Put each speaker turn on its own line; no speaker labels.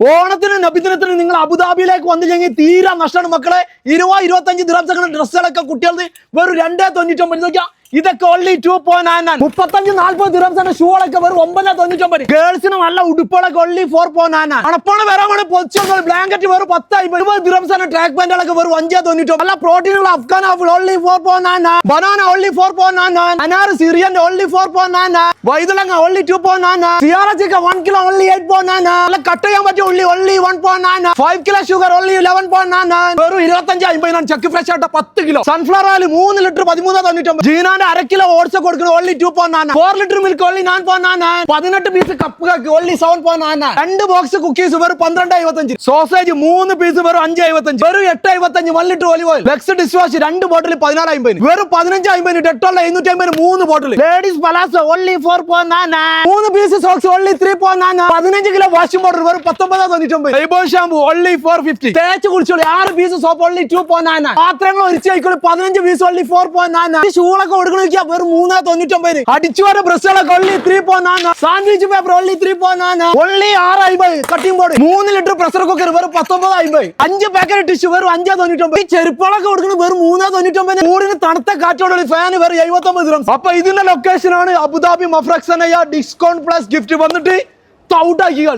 ഓണത്തിന് നബിദിനത്തിന് നിങ്ങൾ അബുദാബിയിലേക്ക് വന്നില്ലെങ്കിൽ തീരെ നഷ്ടമാണ് മക്കളെ. ഇരുപത് ഇരുപത്തഞ്ച് ദിവസങ്ങളുടെ ഡ്രസ്സുകളൊക്കെ കുട്ടികൾക്ക് വെറും രണ്ടേ തൊണ്ണൂറ്റൊമ്പത് ഇതൊക്കെ only two point nine nine മുപ്പത്തഞ്ച് നാല്പത് ദിവസം ഷൂകളൊക്കെ വെറും ഒമ്പത് തൊണ്ണൂറ്റൊമ്പത്. ഗേൾസിന് നല്ല ഉടുപ്പുകളൊക്കെ only four point nine nine അണപ്പാണ് പൊച്ചൊന്നും ബ്ലാങ്കറ്റ് വെറും പത്തായി. ഇരുപത് ദിവസം ട്രാക്ക് പാന്റുകളൊക്കെ വെറും അഞ്ചേ തൊണ്ണൂറ്റൊമ്പത്. നല്ല പ്രോട്ടീനുള്ള Afghan apple only four point nine nine banana only four point nine nine അനാർ സിറിയന്റെ only four point nine nine only two point nine nine സിയാറച്ചിക്ക one kilo only eight point nine nine നല്ല cut ചെയ്യാൻ പറ്റിയ ഉള്ളി only one point nine nine five kilo sugar only eleven point nine nine വെറും ഇരുപത്തഞ്ച് അമ്പതിനാണ്. Check fresh ആയിട്ട് പത്ത് kilo sunflower oil മൂന്ന് ലിറ്റർ പതിമൂന്ന് തൊണ്ണൂറ്റൊമ്പത്. ജീനാന്റെ അര കിലോ ഓട്സ് കൊടുക്കുന്നത് only two point nine four litre milk only nine point nine nine പതിനെട്ട് piece cup cake only seven point nine nine രണ്ട് ബോക്സ് കുക്കീസ് വെറും പന്ത്രണ്ട് എഴുപത്തഞ്ച് സോസേജ് മൂന്ന് പീസ് വെറും അഞ്ച് എഴുപത്തഞ്ച് വെറും എട്ട് എഴുപത്തഞ്ച് വൺ ലിറ്റർ ഒലിവ് ഓയിൽ ലെക്സ് ഡിഷ് വാഷ് രണ്ട് ബോട്ടിൽ പതിനാല് അമ്പത് വെറും പതിനഞ്ച് അമ്പത് ഡെറ്റോൾ എഴുന്നൂറ്റി അമ്പത് മൂന്ന് bottle ladies palazzo only four point nine nine മൂന്ന് piece socks only three point nine പതിനഞ്ച് കിലോ വാഷിംഗ് പൗഡർ വെറും പത്തൊമ്പത് തൊണ്ണൂറ്റൊമ്പത്. Lifebuoy shampoo only four fifty തേച്ച് കുളിച്ചോളി ആറ് piece soap only two point nine പാത്രങ്ങൾ ഒരിച്ചു കഴിക്കോളി പതിനഞ്ച് പീസ് ഓൺലി ഫോർ പോയിന്റ് ഷൂളൊക്കെ കൊടുക്കണമെങ്കിൽ വെറും മൂന്ന് തൊണ്ണൂറ്റൊമ്പത് അടിച്ചുവാര ബ്രഷുകളൊക്കെ only three nine sandwich paper only three nine only ആറ് അമ്പത് കട്ടിംഗ് ബോർഡ് മൂന്ന് ലിറ്റർ പ്രഷർ കുക്കർ വെറും പത്തൊമ്പത് അമ്പത് അഞ്ച് പാക്കറ്റ് ടിഷ്യൂ വെറും അഞ്ചേ തൊണ്ണൂറ്റൊമ്പത്. ഈ ചെരുപ്പളൊക്കെ കൊടുക്കുന്നത് വെറും മൂന്നേ തൊണ്ണൂറ്റൊമ്പത് കൂടിന് തണുത്ത കാറ്റോടുള്ള ഫാൻ വെറും എഴുപത്തൊമ്പത് ദിനം അപ്പൊ ഇതിന്റെ ലൊക്കേഷൻ ആണ് അബുദാബി മഫ്രക്സനയ ഡിസ്കൗണ്ട് പ്ലസ് ഗിഫ്റ്റ് വന്നിട്ട് തൗട്ടാക്കി കളി.